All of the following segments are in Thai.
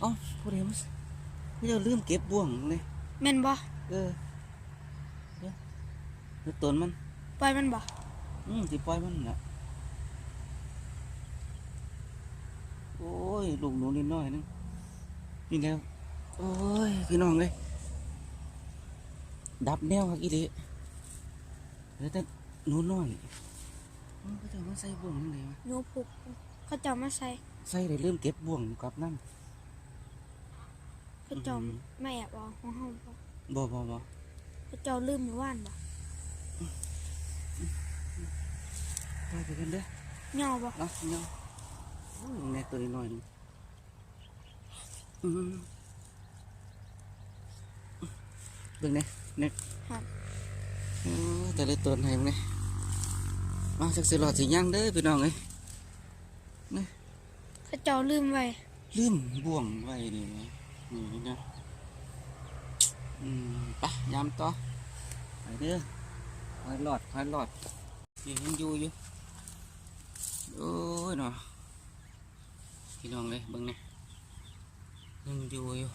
เอ้าผู้ใดมาไม่ได้ลืมเก็บบ่วงเลยแม่นบ่เออเดี๋ยวเดี๋ยวต้นมันปล่อยมันบ่อืมสิปล่อยมันน่ะโอ้ยลูกหนูนิดหน่อยนึงนี่แล้วโอ้ยพี่น้องเลยดับแนวครับอีเดะเหลือแต่หนูน้อยมันก็จะมาใส่บ่วงยังไงวะหนูผูกเขาเจ้ามาใส่ ใส่ได้เริ่มเก็บบ่วงกลับนั่น เขาเจ้าอืม ไม่แอบเอาของเฮาบ่บ่บ่บ่เขาเจ้าลืมเมื่อวานบ่ปล่อยไปกันเด้อเหงาบ่เนาะเนาะโอ้ยแม่ตัวน้อยๆนึงอืมเบิ่งเนี่ยเนี่ยครับโอ้ยแต่ละตัวไหนมึงเนี่ยมาสักสิหลอดสิย่างเด้อพี่น้องเอ้ยเขาเจ้าลืมไว้ ลืมบ่วงไว้นี่นะ นี่นะอืมไปยามต่อไปเด้อคอยหลอดคอยหลอดนี่ยังอยู่อยู่โอ้ยเนาะพี่น้องเลยเบิ่งเนี่ยยังอยู่อยู่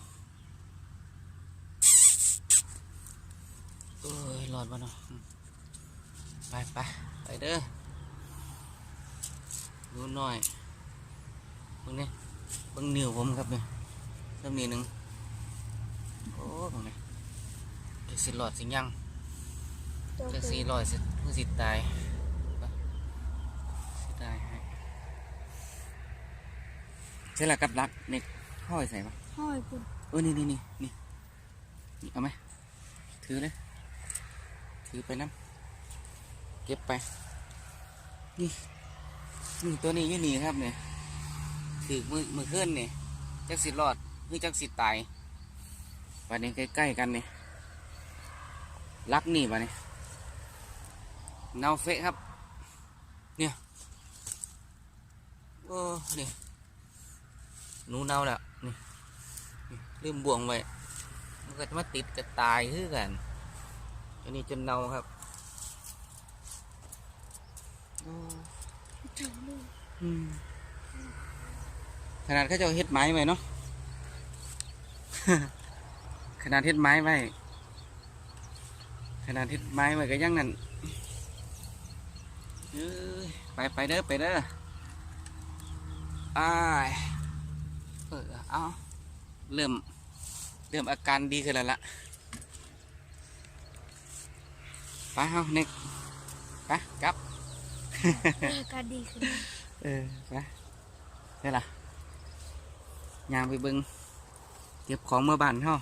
โอ้ยหลอดบ่เนาะอืมไปไปไปเด้อดูหน่อยเบิ่งเนี่ยเบิ่งนิ้วผมครับเนี่ย เริ่มนี้หนึ่งโอ้ตรงนี้จะสิหลอดสิยังเจ้าจะคืสิอหลอดสิเพื่อสิตายไปสิตายให้ใช่ละกับรักเน็กห้อยใส่ปะห้อยคุณเออนี่นี่นี่นี่นี่เอาไหมถือเลยถือไปน้ำเก็บไปนี่นี่ตัวนี้อยู่นี่ครับเนี่ยถือมือมือเคลื่อนเนี่ยจักสิรอด หรือจักสิตายวันนี้ใกล้ๆกันเนี่ยลักนี่ปะเนี่ยเนาเฟะครับ เนี่ยโอ้นี่หนูเน่าแล้วนี่ลืมบ่วงไว้มันก็จะมาติดจะตายคือกัน อันนี้จนเน่าครับโอ้เจ้าลืมอืมขนาดเขาเจะเฮ็ดไม้ไว้เนาะ ขนาดเฮ็ดไม้ไว้ขนาดเฮ็ดไม้ไว้ก็ยังนั่นเอ้ยไปไปเด้อไปเด้ออ้ายเออเอาเริ่ม เริ่มอาการดีขึ้นแล้วล่ะไปเฮาเน็กไปกลับอาการดีขึ้นเออไปได้ล่ะยางไปเบิง เก็บของเมื่อบ้านเฮา